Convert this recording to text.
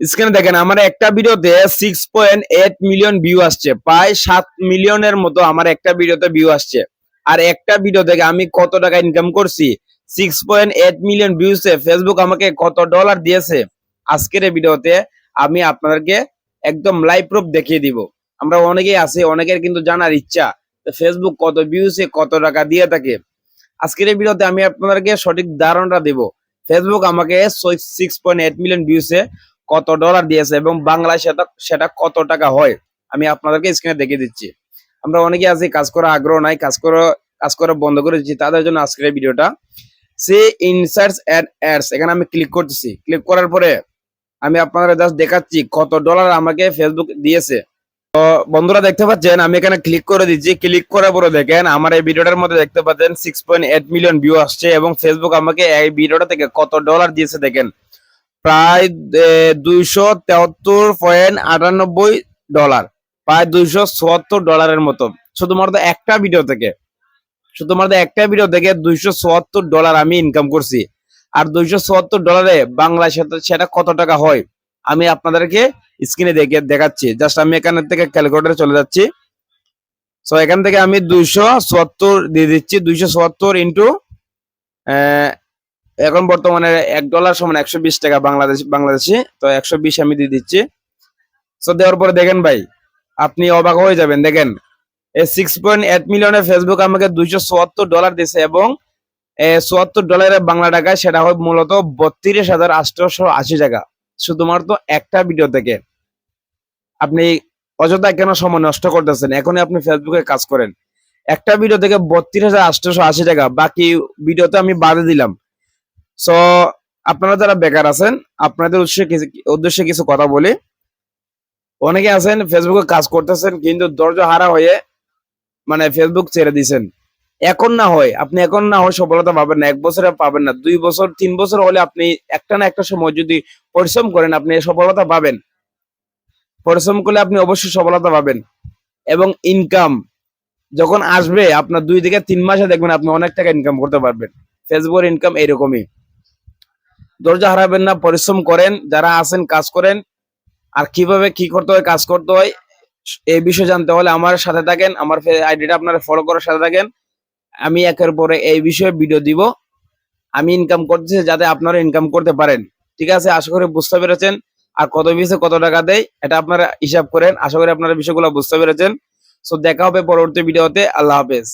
স্ক্রিনে দেখেন, আমার একটা ভিডিওতে six point eight million view আসছে। প্রায় সাত মিলিয়নের মতো আমার একটা ভিডিওতে ভিউ আসছে। আর একটা ভিডিও থেকে আমি কত টাকা ইনকাম করছি? সিক্স পয়েন্ট এইট মিলিয়ন ভিউসে ফেসবুক আমাকে কত ডলার দিয়েছে? আজকের এই ভিডিওতে আমি আপনাদেরকে একদম লাইভ প্রুফ দেখিয়ে দিব। আমরা অনেকেই আছি, অনেকের কিন্তু জানার ইচ্ছা ফেসবুক কত ভিউসে কত টাকা দিয়ে থাকে। আজকের এই ভিডিওতে আমি আপনাদেরকে সঠিক ধারণাটা দেব। ফেসবুক আমাকে সিক্স পয়েন্ট এইট মিলিয়ন ভিউসে কত ডলার দিয়েছে এবং বাংলায় সেটা সেটা কত টাকা হয়, আমি আপনাদেরকে স্ক্রিনে দেখিয়ে দিচ্ছি। আমরা অনেকে আছি, কাজ করা আগ্রহ নাই, কাজ করা কাজ করা বন্ধ করে দিচ্ছি, তাদের জন্য আজকের ভিডিওটা সে ইনসার্টস অ্যাড অ্যাডস এখানে আমি ক্লিক করতেছি। ক্লিক করার পরে আমি আপনাদের জাস্ট দেখাচ্ছি কত ডলার আমাকে ফেসবুক দিয়েছে। তো বন্ধুরা দেখতে পাচ্ছেন, আমি এখানে ক্লিক করে দিচ্ছি। ক্লিক করার পরে দেখেন, আমার এই ভিডিওটার মধ্যে দেখতে পাচ্ছেন six point eight million view আসছে এবং ফেসবুক আমাকে এই ভিডিওটা থেকে কত ডলার দিয়েছে দেখেন। প্রায় দুইশো তেহাত্তর পয়েন্ট আটানব্বই ডলার। প্রায় দুইশো চুয়াত্তর ডলারের মতো। শুধুমাত্র একটা ভিডিও থেকে। শুধুমাত্র একটা ভিডিও থেকে দুইশো চুয়াত্তর ডলার আমি ইনকাম করছি। আর দুইশো চুয়াত্তর ডলারে বাংলা সেটা সেটা কত টাকা হয়, আমি আপনাদেরকে স্ক্রিনে দেখে, দেখাচ্ছি। জাস্ট আমি এখান থেকে ক্যালকুলেটারে চলে যাচ্ছি। সো এখান থেকে আমি দুইশো চুয়াত্তর দিয়ে দিচ্ছি। দুইশো চুয়াত্তর ইন্টু এখন বর্তমানে এক ডলার সমান একশো বিশ টাকা বাংলাদেশ বাংলাদেশি, তো একশো বিশ আমি দিয়ে দিচ্ছি। সো দেওয়ার পরে দেখেন ভাই, আপনি অবাক হয়ে যাবেন। দেখেন, এই সিক্স পয়েন্ট এইট মিলিয়নের ফেসবুক আমাকে দুইশো চুয়াত্তর ডলার দিছে এবং চুয়াত্তর ডলারের বাংলা টাকায় সেটা হয় মূলত বত্রিশ হাজার আটশোশো আশি টাকা। শুধুমাত্র একটা ভিডিও থেকে। আপনি অযথা কেন সময় নষ্ট করতেছেন? এখনই আপনি ফেসবুকে কাজ করেন। একটা ভিডিও থেকে বত্রিশ হাজার আটশোশো আশি টাকা। বাকি ভিডিওতে আমি বাদে দিলাম। সো আপনারা যারা বেকার আছেন, আপনাদের উদ্দেশ্যে উদ্দেশ্যে কিছু কথা বলি। অনেকে আছেন ফেসবুকে কাজ করতেছেন, কিন্তু ধৈর্য হারা হয়ে মানে ফেসবুক ছেড়ে দিছেন। এখন না হয়, আপনি এখন না হয় সফলতা পাবেন না, এক বছরে পাবেন না, দুই বছর, তিন বছর হলে আপনি একটা না একটা সময় যদি পরিশ্রম করেন, আপনি সফলতা পাবেন। পরিশ্রম করলে আপনি অবশ্যই সফলতা পাবেন। এবং ইনকাম যখন আসবে, আপনার দুই থেকে তিন মাসে দেখবেন আপনি অনেক টাকা ইনকাম করতে পারবেন। ফেসবুকের ইনকাম এইরকমই। ধৈর্য হারাবেন না, পরিশ্রম করেন, যারা আছেন কাজ করেন। আর কীভাবে কি করতে হয়, কাজ করতে হয় এই বিষয়ে জানতে হলে আমার সাথে থাকেন, আমার আইডিটা আপনারা ফলো করার সাথে থাকেন। আমি একের পরে এই বিষয়ে ভিডিও দিব। আমি ইনকাম করতেছি যাতে আপনারা ইনকাম করতে পারেন। ঠিক আছে? আশা করি বুঝতে পেরেছেন। আর কত বিষয়ে কত টাকা দেয়, এটা আপনারা হিসাব করেন। আশা করি আপনারা বিষয়গুলো বুঝতে পেরেছেন। সো দেখা হবে পরবর্তী ভিডিওতে আল্লাহ হাফেজ।